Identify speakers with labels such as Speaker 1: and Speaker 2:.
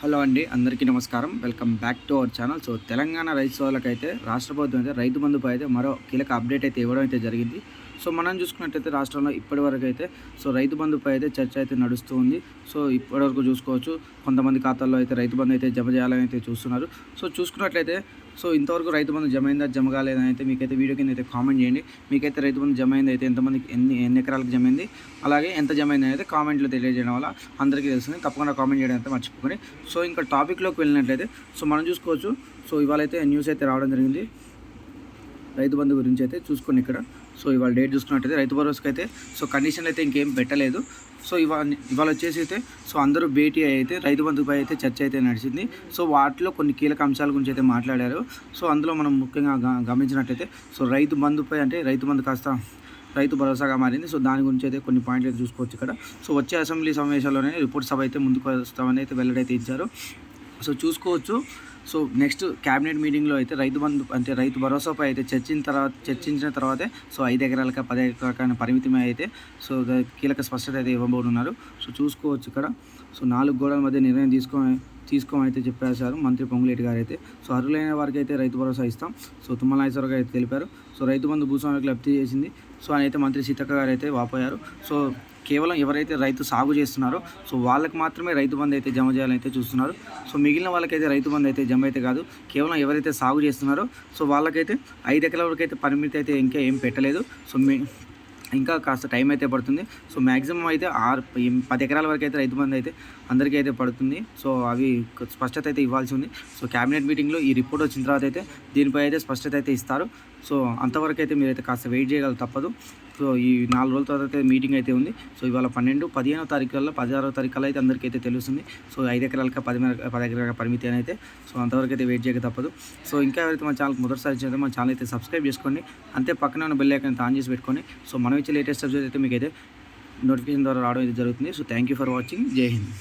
Speaker 1: Hello అండి అందరికీ నమస్కారం. Welcome back to our channel. So Telangana రైతు సోదరులకైతే రాష్ట్ర ప్రభుత్వం అయితే రైతు బంధుపై అయితే మరో కీలక అప్డేట్ అయితే ఇవ్వడం అయితే జరిగింది. సో మనం చూసుకున్నట్టయితే రాష్ట్రంలో ఇప్పటి వరకు అయితే సో రైతు బంధుపై అయితే చర్చ అయితే నడుస్తూ ఉంది. సో ఇప్పటివరకు చూసుకోవచ్చు. కొంతమంది ఖాతాల్లో అయితే రైతు బంధు అయితే జమ చేయాలని అయితే చూస్తున్నారు. సో చూసుకున్నట్లయితే సో ఇంతవరకు రైతు బంధు జమ అయిందా జమ కాలేదని అయితే మీకైతే వీడియో కింద అయితే కామెంట్ చేయండి. మీకైతే రైతు బంధు జమ అయింది అయితే ఎంతమందికి ఎన్ని ఎన్ని ఎకరాలకు జమ అయింది అలాగే ఎంత జమ అయింది అయితే కామెంట్లో తెలియజేయడం వల్ల అందరికీ తెలుస్తుంది. తప్పకుండా కామెంట్ చేయడం అయితే మర్చిపోకండి. సో ఇంకా టాపిక్లోకి వెళ్ళినట్లయితే సో మనం చూసుకోవచ్చు. సో ఇవాళ అయితే న్యూస్ అయితే రావడం జరిగింది. రైతు బంధు గురించి అయితే చూసుకోండి ఇక్కడ. సో ఇవాళ డేట్ చూసుకున్నట్టయితే రైతు భరోసాకి అయితే సో కండిషన్లు అయితే ఇంకేం పెట్టలేదు. సో ఇవాళ ఇవాళ వచ్చేసి అయితే సో అందరూ భేటీ అయితే రైతు బంధుపై అయితే చర్చ అయితే నడిచింది. సో వాటిలో కొన్ని కీలక అంశాల గురించి అయితే మాట్లాడారు. సో అందులో మనం ముఖ్యంగా గ- గమనించినట్టయితే సో రైతు బంధుపై అంటే రైతు బంధు కాస్త రైతు భరోసాగా మారింది. సో దాని గురించి అయితే కొన్ని పాయింట్లు అయితే చూసుకోవచ్చు ఇక్కడ. సో వచ్చే అసెంబ్లీ సమావేశాల్లోనే రిపోర్ట్ సభ అయితే ముందుకు వస్తామని అయితే వెల్లడైతే ఇచ్చారు. సో చూసుకోవచ్చు. సో నెక్స్ట్ క్యాబినెట్ మీటింగ్లో అయితే రైతు బంధు అంటే రైతు భరోసాపై అయితే చర్చించిన తర్వాత చర్చించిన తర్వాతే సో ఐదు ఎకరాలక పది ఎకరాలకైనా పరిమితమే అయితే సో కీలక స్పష్టత అయితే ఇవ్వబోతున్నారు సో చూసుకోవచ్చు ఇక్కడ. సో నాలుగు గోడల మధ్య నిర్ణయం తీసుకొని తీసుకోమని అయితే చెప్పేశారు మంత్రి పొంగులేటి గారు అయితే సో అర్హులైన వారికి అయితే రైతు భరోసా ఇస్తాం. సో తుమ్మల నాగేశ్వర గారు అయితే తెలిపారు. సో రైతు బంధు భూస్వామికి లబ్ధి చేసింది. సో ఆయన అయితే మంత్రి సీతక్క గారు అయితే వాపోయారు. సో కేవలం ఎవరైతే రైతు సాగు చేస్తున్నారో సో వాళ్ళకి మాత్రమే రైతు బంధు అయితే జమ చేయాలని అయితే చూస్తున్నారు. సో మిగిలిన వాళ్ళకైతే రైతు బంధు అయితే జమ అయితే కాదు. కేవలం ఎవరైతే సాగు చేస్తున్నారో సో వాళ్ళకైతే ఐదు ఎకరాల వరకు అయితే పరిమితి అయితే ఇంకా ఏం పెట్టలేదు. సో మీ ఇంకా కాస్త టైం అయితే పడుతుంది. సో మ్యాక్సిమం అయితే ఆరు పది ఎకరాల వరకు అయితే రైతు బంధు అయితే అందరికీ అయితే పడుతుంది. సో అవి స్పష్టత అయితే ఇవ్వాల్సి ఉంది. సో క్యాబినెట్ మీటింగ్లో ఈ రిపోర్ట్ వచ్చిన తర్వాత అయితే దీనిపై అయితే స్పష్టత అయితే ఇస్తారు. సో అంతవరకు అయితే మీరైతే కాస్త వెయిట్ చేయగల తప్పదు. సో ఈ నాలుగు రోజుల తర్వాత అయితే మీటింగ్ అయితే ఉంది. సో ఇవాళ పన్నెండు పదిహేనో తారీఖు కల్లా పదిహారో తారీఖు కల్లా అయితే అందరికీ అయితే తెలుస్తుంది. సో ఐదు ఎకరాలకు పది పది ఎకరాల పరిమితి అని అయితే సో అంతవరకు అయితే వెయిట్ చేయక తప్పదు. సో ఇంకా ఎవరైతే మన ఛానల్ మొదటిసారి చేస్తే మన ఛానల్ అయితే సబ్స్క్రైబ్ చేసుకోండి. అంతే పక్కన ఉన్న బెల్ ఐకాన్ ఆన్ చేసి పెట్టుకొని సో మనం ఇచ్చే లేటెస్ట్ సబ్జెక్ట్ అయితే మీకు అయితే నోటిఫికేషన్ ద్వారా రావడం అయితే జరుగుతుంది. So thank you for watching Jai Hind